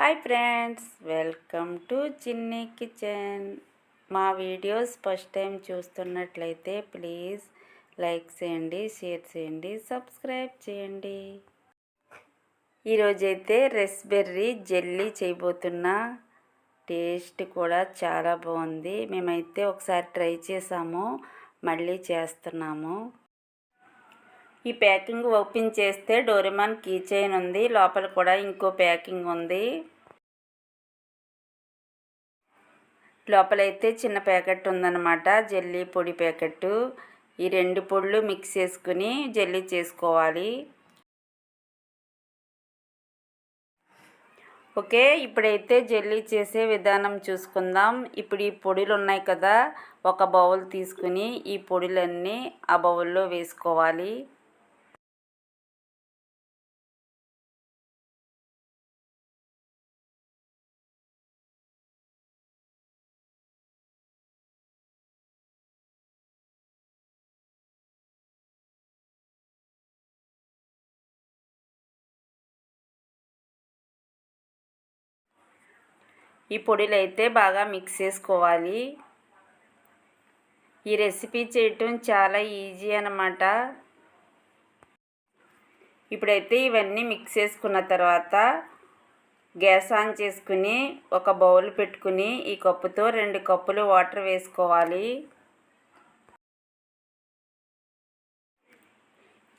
Hi friends welcome to Chinni kitchen మా videos first time చూస్తున్నట్లయితే please like చేయండి share చేయండి సబ్స్క్రైబ్ చేయండి. ఈరోజైతే రెస్బెర్రీ జెల్లీ చేయబోతున్నా టేస్ట్ కూడా చాలా బాగుంది. మేమైతే ఒకసారి ట్రై చేసాము మళ్ళీ చేస్తున్నాము. ఈ ప్యాకింగ్ ఓపెన్ చేస్తే డోరిమాన్ కీ చైన్ ఉంది. లోపల కూడా ఇంకో ప్యాకింగ్ ఉంది. లోపలైతే చిన్న ప్యాకెట్ ఉందన్నమాట. జల్లీ పొడి ప్యాకెట్. ఈ రెండు పొడులు మిక్స్ చేసుకుని జల్లీ చేసుకోవాలి. ఓకే ఇప్పుడైతే జల్లీ చేసే విధానం చూసుకుందాం. ఇప్పుడు ఈ పొడులు ఉన్నాయి కదా ఒక బౌల్ తీసుకుని ఈ పొడులన్నీ ఆ బౌల్లో వేసుకోవాలి. ఈ పొడిలు అయితే బాగా మిక్స్ చేసుకోవాలి. ఈ రెసిపీ చేయటం చాలా ఈజీ అనమాట ఇప్పుడైతే ఇవన్నీ మిక్స్ చేసుకున్న తర్వాత గ్యాస్ ఆన్ చేసుకుని ఒక బౌల్ పెట్టుకుని ఈ కప్పుతో రెండు కప్పులు వాటర్ వేసుకోవాలి.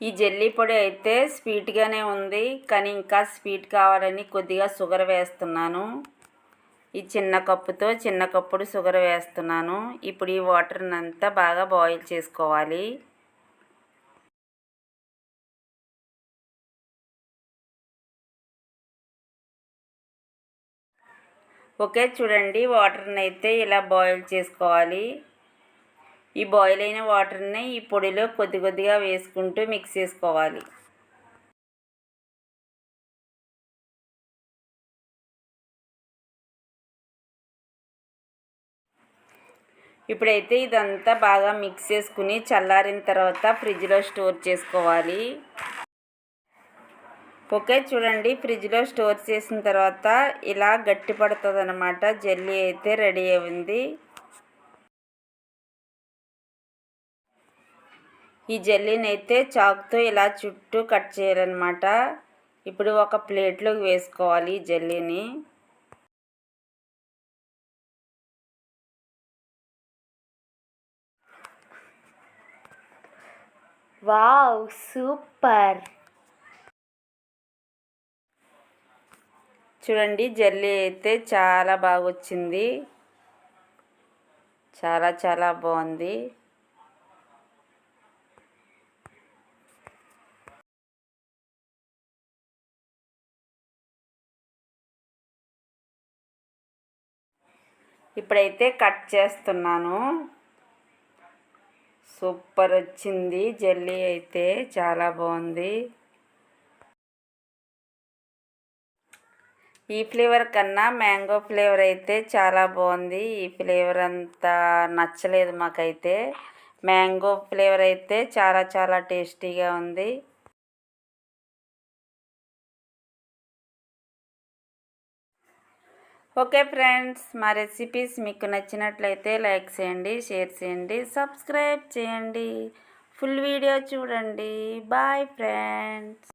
ఈ జల్లీ పొడి అయితే స్వీట్గానే ఉంది కానీ ఇంకా స్వీట్ కావాలని కొద్దిగా షుగర్ వేస్తున్నాను. ఈ చిన్న కప్పుతో చిన్న కప్పుడు షుగర్ వేస్తున్నాను. ఇప్పుడు ఈ వాటర్ని అంతా బాగా బాయిల్ చేసుకోవాలి. ఓకే చూడండి. వాటర్ని అయితే ఇలా బాయిల్ చేసుకోవాలి. ఈ బాయిల్ అయిన వాటర్ని ఈ పొడిలో కొద్ది కొద్దిగా వేసుకుంటూ మిక్స్ చేసుకోవాలి. ఇప్పుడైతే ఇదంతా బాగా మిక్స్ చేసుకుని చల్లారిన తర్వాత ఫ్రిడ్జ్లో స్టోర్ చేసుకోవాలి. ఓకే చూడండి. ఫ్రిడ్జ్లో స్టోర్ చేసిన తర్వాత ఇలా గట్టి పడుతుంది అనమాట జల్లీ అయితే రెడీ అయింది ఈ జల్లీని అయితే చాకుతో ఇలా చుట్టూ కట్ చేయాలన్నమాట. ఇప్పుడు ఒక ప్లేట్లోకి వేసుకోవాలి ఈ జల్లీని. Wow super. చూడండి జల్లీ అయితే చాలా బాగా వచ్చింది చాలా చాలా బాగుంది. ఇప్పుడైతే కట్ చేస్తున్నాను. సూపర్ వచ్చింది. జల్లీ అయితే చాలా బాగుంది. ఈ ఫ్లేవర్ కన్నా మ్యాంగో ఫ్లేవర్ అయితే చాలా బాగుంది. ఈ ఫ్లేవర్ అంతా నచ్చలేదు మాకైతే. మ్యాంగో ఫ్లేవర్ అయితే చాలా చాలా టేస్టీగా ఉంది. ఓకే ఫ్రెండ్స్ మా రెసిపీస్ మీకు నచ్చినట్లయితే లైక్ చేయండి షేర్ చేయండి సబ్స్క్రైబ్ చేయండి. ఫుల్ వీడియో చూడండి. Bye friends.